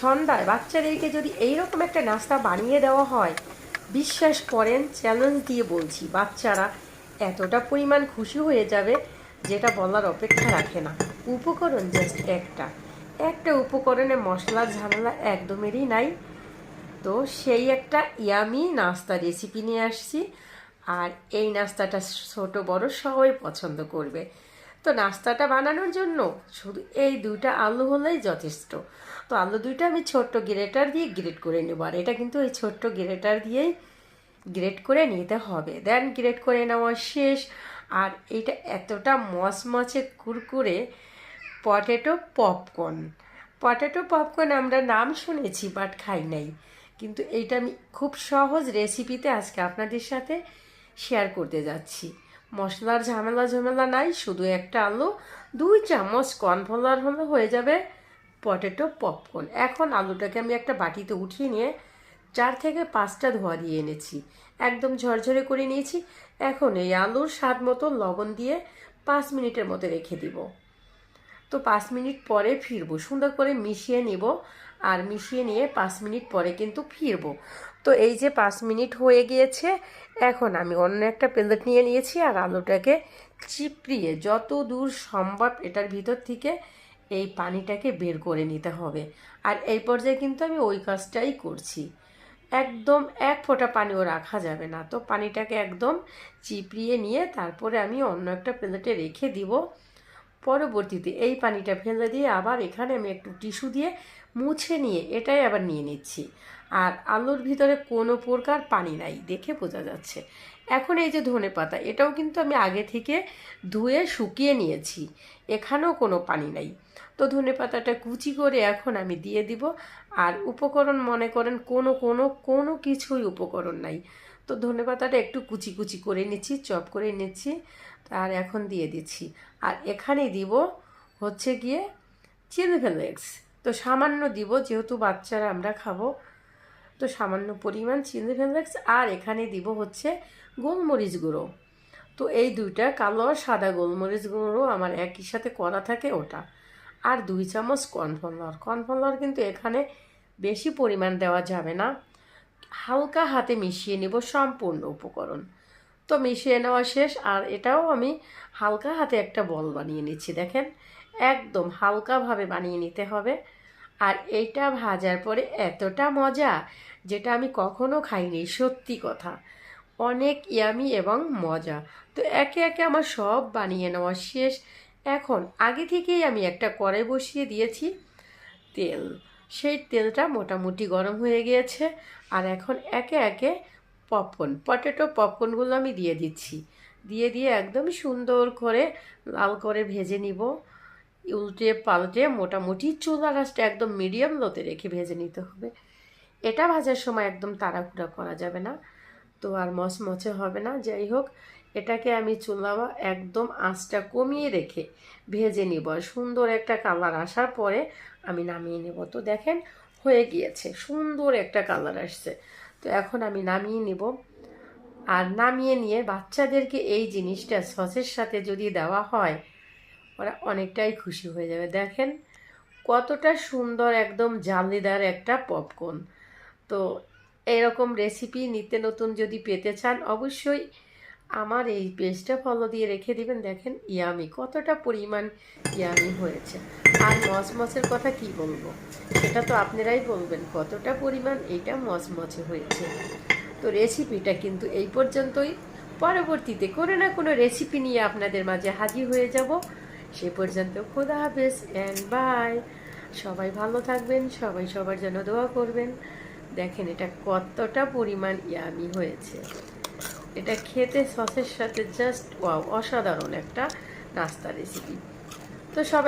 সন্ধ্যায় বাচ্চাদেরকে যদি এইরকম একটা নাস্তা বানিয়ে দেওয়া হয়, বিশ্বাস করেন চ্যালেঞ্জ দিয়ে বলছি, বাচ্চারা এতটা পরিমাণ খুশি হয়ে যাবে যেটা বলার অপেক্ষা রাখে না। উপকরণ জাস্ট একটা। একটা উপকরণে মশলা, ঝামেলা একদমেরই নাই। তো সেই একটা ইয়ামি নাস্তা রেসিপি নিয়ে আসছি। আর এই নাস্তাটা ছোট, বড় সবাই পছন্দ করবে। তো নাস্তাটা বানানোর জন্য শুধু এই দুইটা আলু হলেই যথেষ্ট। তো আলু দুইটা আমি ছোট্ট গ্রেটার দিয়ে গ্রেট করে নেব, আর এটা কিন্তু এই ছোট্ট গ্রেটার দিয়েই গ্রেট করে নিতে হবে। দেন গ্রেট করে নেওয়া শেষ, আর এটা এতটা মচমচে কুরকুরে পটেটো পপকর্ন। পটেটো পপকর্ন আমরা নাম শুনেছি বাট খাই নাই, কিন্তু এইটা আমি খুব সহজ রেসিপিতে আজকে আপনাদের সাথে শেয়ার করতে যাচ্ছি। মশলার ঝামেলা ঝামেলা নাই, শুধু একটা আলু, দুই চামচ কর্নফ্লাওয়ার হলে হয়ে যাবে পটেটো পপকর্ন। এখন আলুটাকে আমি একটা বাটিতে উঠিয়ে নিয়ে চার থেকে পাঁচটা ধোয়া দিয়ে এনেছি। একদম ঝরঝরে করে নিয়েছি। এখন এই আলুর স্বাদ মতো লবণ দিয়ে পাঁচ মিনিটের মতো রেখে দিব। তো পাঁচ মিনিট পরে ফিরবো। সুন্দর করে মিশিয়ে নেব আর মিশিয়ে নিয়ে পাঁচ মিনিট পরে কিন্তু ফিরবো। তো এই যে পাঁচ মিনিট হয়ে গিয়েছে, এখন আমি অন্য একটা প্লেট নিয়ে নিয়েছি আর আলুটাকে চিপড়িয়ে যত দূর সম্ভব এটার ভিতর থেকে এই পানিটাকে বের করে নিতে হবে। আর এই পর্যায়ে কিন্তু আমি ওই কাজটাই করছি। একদম এক ফোঁটা পানিও রাখা যাবে না। তো পানিটাকে একদম চিপড়িয়ে নিয়ে তারপরে আমি অন্য একটা প্লেটে রেখে দিব। পরবর্তীতে এই পানিটা ফেলে দিয়ে আবার এখানে আমি একটু টিস্যু দিয়ে মুছে নিয়ে এটাই আবার নিয়ে নিচ্ছি। আর আলুর ভিতরে কোনো প্রকার পানি নাই, দেখে বোঝা যাচ্ছে। এখন এই যে ধনে পাতা, এটাও কিন্তু আমি আগে থেকে ধুয়ে শুকিয়ে নিয়েছি। এখানেও কোনো পানি নাই। তো ধনে পাতাটা কুচি করে এখন আমি দিয়ে দিব। আর উপকরণ মনে করেন কোনো কোনো কোনো কিছুই উপকরণ নাই। তো ধনে পাতাটা একটু কুচি কুচি করে নিচ্ছি, চপ করে নিচ্ছি, আর এখন দিয়ে দিচ্ছি। আর এখানে দিব হচ্ছে গিয়ে চিলি ফ্লেক্স তো সামান্য দিব, যেহেতু বাচ্চারা আমরা খাব, তো সামান্য পরিমাণ চিলি ফ্লেক্স আর এখানে দিব হচ্ছে গোলমরিচ গুঁড়ো। তো এই দুইটা কালো আর সাদা গোলমরিচ গুঁড়ো আমার একই সাথে করা থাকে ওটা। আর দুই চামচ কর্নফ্লাওয়ার। কর্নফ্লাওয়ার কিন্তু এখানে বেশি পরিমাণ দেওয়া যাবে না। হালকা হাতে মিশিয়ে নেব সম্পূর্ণ উপকরণ। তো মিশিয়ে নেওয়া শেষ, আর এটাও আমি হালকা হাতে একটা বল বানিয়ে নিচ্ছি, দেখেন। একদম হালকাভাবে বানিয়ে নিতে হবে। আর এইটা ভাজার পরে এতটা মজা যেটা আমি কখনো খাইনি, সত্যি কথা। অনেক ইয়ামি এবং মজা। তো একে একে আমার সব বানিয়ে নেওয়া শেষ। এখন আগে থেকেই আমি একটা কড়াই বসিয়ে দিয়েছি তেল। সেই তেলটা মোটামুটি গরম হয়ে গিয়েছে। আর এখন একে একে পপকর্ন পটেটো পপকর্নগুলো আমি দিয়ে দিচ্ছি। দিয়ে দিয়ে একদম সুন্দর করে লাল করে ভেজে নিব। উল্টে পাল্টে মোটামুটি চুলা রাসটা একদম মিডিয়াম লোতে রেখে ভেজে নিতে হবে। এটা ভাজার সময় একদম তাড়াহুড়া করা যাবে না। তো আর মচমচে হবে না। যাই হোক এটাকে আমি চুলা একদম আঁচটা কমিয়ে রেখে ভেজে নিব। সুন্দর একটা কালার আসার পরে আমি নামিয়ে নেব। তো দেখেন, হয়ে গিয়েছে। সুন্দর একটা কালার আসছে। তো এখন আমি নামিয়ে নেব। আর নামিয়ে নিয়ে বাচ্চাদেরকে এই জিনিসটা সসের সাথে যদি দেওয়া হয়, ওরা অনেকটাই খুশি হয়ে যাবে। দেখেন, কতটা সুন্দর, একদম জালিদার একটা পপকর্ন। তো এরকম রেসিপি নিত্য নতুন যদি পেতে চান, অবশ্যই আমার এই পেজটা ফলো দিয়ে রেখে দিবেন, দেখেন ইয়ামি, কতটা পরিমাণ ইয়ামি হয়েছে। আর মচমচের কথা কি বলব? এটা তো আপনারাই বলবেন, কতটা পরিমাণ এটা মচমচে হয়েছে। তো রেসিপিটা কিন্তু এই পর্যন্তই। পরবর্তীতে কোনো না কোনো রেসিপি নিয়ে আপনাদের মাঝে হাজির হয়ে যাব। সে পর্যন্ত খোদা হাফেজ অ্যান্ড বাই সবাই ভালো থাকবেন, সবাই সবার জন্য দোয়া করবেন। দেখেন এটা কতটা পরিমাণ ইয়ামি হয়েছে। এটা খেতে সসের সাথে জাস্ট অসাধারণ একটা নাস্তা রেসিপি তো সবাই